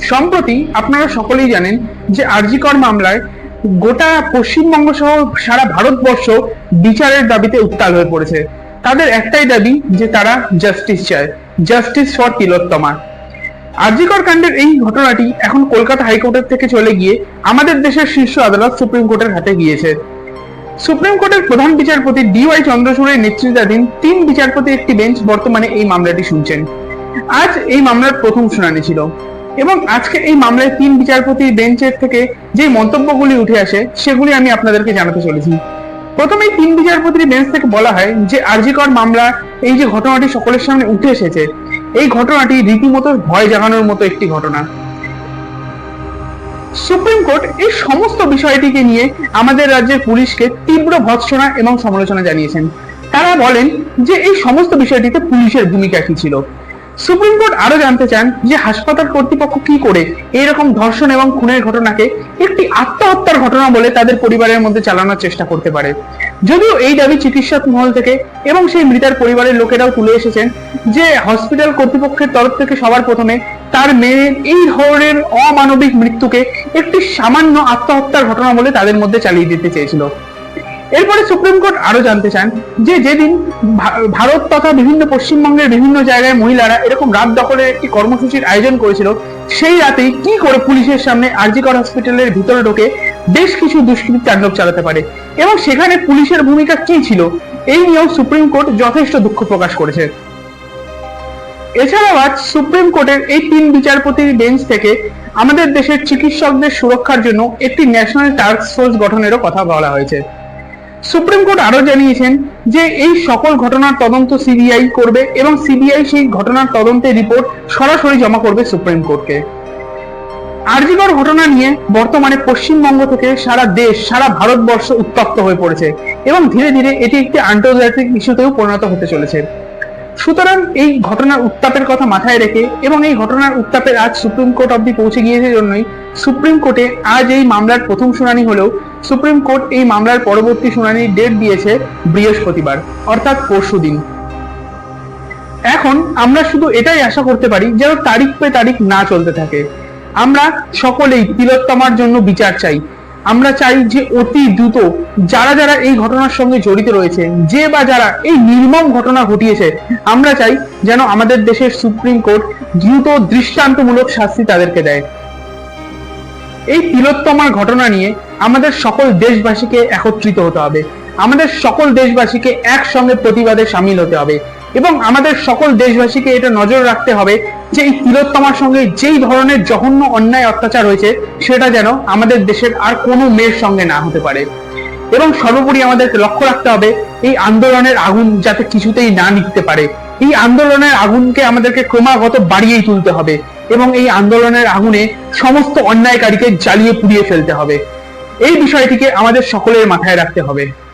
সম্প্রতি আপনারা সকলেই জানেন যে আরজিকর মামলায় গোটা পশ্চিমবঙ্গ সহ সারা ভারতবর্ষ বিচারের দাবিতে উত্তাল হয়ে পড়েছে। তাদের একটাই দাবি যে তারা জাস্টিস চায় জাস্টিস ফর তিলোত্তমা আরজিকর কাণ্ডের এই ঘটনাটি এখন কলকাতা হাইকোর্টের থেকে চলে গিয়ে আমাদের দেশের শীর্ষ আদালত সুপ্রিম কোর্টের হাতে গিয়েছে। সুপ্রিম কোর্টের প্রধান বিচারপতি ডিওয়াই চন্দ্রচূড়ের নেতৃত্বাধীন তিন বিচারপতি একটি বেঞ্চ বর্তমানে এই মামলাটি শুনছেন। আজ এই মামলার প্রথম শুনানি ছিল। এবং আজকে এই মামলায় তিন বিচারপতি বেঞ্চের থেকে যে মন্তব্যগুলি উঠে আসে, সেগুলি আমি আপনাদেরকে জানাতে চলেছি। প্রথমেই তিন বিচারপতির বেঞ্চ থেকে বলা হয় যে আরজিকর মামলা, এই যে ঘটনাটি সকলের সামনে উঠে এসেছে, এই ঘটনাটি রীতিমতো ভয় জাগানোর মতো একটি ঘটনা। সুপ্রিম কোর্ট এই সমস্ত বিষয়টিকে নিয়ে আমাদের রাজ্যের পুলিশকে তীব্র ভৎসনা এবং সমালোচনা জানিয়েছেন। তারা বলেন যে এই সমস্ত বিষয়টিতে পুলিশের ভূমিকা কি ছিল? সুপ্রিম কোর্ট আরও জানতে চান যে হাসপাতাল কর্তৃপক্ষ কি করে এইরকম ধর্ষণ এবং খুনের ঘটনাকে একটি আত্মহত্যার ঘটনা বলে তাদের পরিবারের মধ্যে চালানোর চেষ্টা করতে পারে। যদিও এই দাবি চিকিৎসক মহল থেকে এবং সেই মৃতার পরিবারের লোকেরাও তুলে এসেছেন যে হসপিটাল কর্তৃপক্ষের তরফ থেকে সবার প্রথমে তার মেয়ের এই ধরনের অমানবিক মৃত্যুকে একটি সামান্য আত্মহত্যার ঘটনা বলে তাদের মধ্যে চালিয়ে দিতে চেয়েছিল। এরপরে সুপ্রিম কোর্ট আরও জানতে চান যে যেদিন ভারত তথা বিভিন্ন পশ্চিমবঙ্গের বিভিন্ন জায়গায় মহিলারা এরকম রাত দখলের একটি কর্মসূচির আয়োজন করেছিল, সেই রাতেই কি করে পুলিশের সামনে আরজিকর হসপিটালের ভিতরে ঢোকে বেশ কিছু দুষ্কৃতী তাণ্ডব চালাতে পারে এবং সেখানে পুলিশের ভূমিকা কি ছিল, এই নিয়েও সুপ্রিম কোর্ট যথেষ্ট দুঃখ প্রকাশ করেছে। এছাড়াও আজ সুপ্রিম কোর্টের এই তিন বিচারপতির বেঞ্চ থেকে আমাদের দেশের চিকিৎসকদের সুরক্ষার জন্য একটি ন্যাশনাল টাস্ক ফোর্স গঠনেরও কথা বলা হয়েছে। সুপ্রিম কোর্ট আরও জানিয়েছেন যে এই সকল ঘটনার তদন্ত সিবিআই করবে এবং সিবিআই সেই ঘটনার তদন্তের রিপোর্ট সরাসরি জমা করবে সুপ্রিম কোর্টকে। আরজিকর ঘটনা নিয়ে বর্তমানে পশ্চিমবঙ্গ থেকে সারা দেশ, সারা ভারতবর্ষ উত্তপ্ত হয়ে পড়েছে এবং ধীরে ধীরে এটি একটি আন্তর্জাতিক ইস্যুতেও পরিণত হতে চলেছে। সুতরাং এই ঘটনার উত্তাপের কথা মাথায় রেখে এবং এই ঘটনার উত্তাপের আজ সুপ্রিম কোর্ট অব্দি পৌঁছে গিয়েছে জন্যই সুপ্রিম কোর্টে আজ এই মামলার প্রথম শুনানি হলেও সুপ্রিম কোর্ট এই মামলার পরবর্তী শুনানির ডেট দিয়েছে বৃহস্পতিবার, অর্থাৎ পরশু দিন। এখন আমরা শুধু এটাই আশা করতে পারি যেন তারিখ পে তারিখ না চলতে থাকে। আমরা সকলেই তিলোত্তমার জন্য বিচার চাই। আমরা চাই যে অতি দ্রুত যারা যারা এই ঘটনার সঙ্গে জড়িত রয়েছে, যে বা যারা এই নির্মম ঘটনা ঘটিয়েছে, আমরা চাই যেন আমাদের দেশের সুপ্রিম কোর্ট দ্রুত দৃষ্টান্তমূলক শাস্তি তাদেরকে দেয়। এই তিলোত্তমার ঘটনা নিয়ে আমাদের সকল দেশবাসীকে একত্রিত হতে হবে। আমাদের সকল দেশবাসীকে একসঙ্গে প্রতিবাদে সামিল হতে হবে। এবং আমাদের সকল দেশবাসীকে এটা নজর রাখতে হবে যে এই তিলোত্তমার সঙ্গে যেই ধরনের জঘন্য অন্যায় অত্যাচার হয়েছে, সেটা যেন আমাদের দেশের আর কোনো মেয়ের সঙ্গে না হতে পারে। এবং সর্বোপরি আমাদেরকে লক্ষ্য রাখতে হবে, এই আন্দোলনের আগুন যাতে কিছুতেই না নিতে পারে। এই আন্দোলনের আগুনকে আমাদেরকে ক্রমাগত বাড়িয়েই তুলতে হবে এবং এই আন্দোলনের আগুনে সমস্ত অন্যায়কারীকে জ্বালিয়ে পুড়িয়ে ফেলতে হবে। এই বিষয়টিকে আমাদের সকলের মাথায় রাখতে হবে।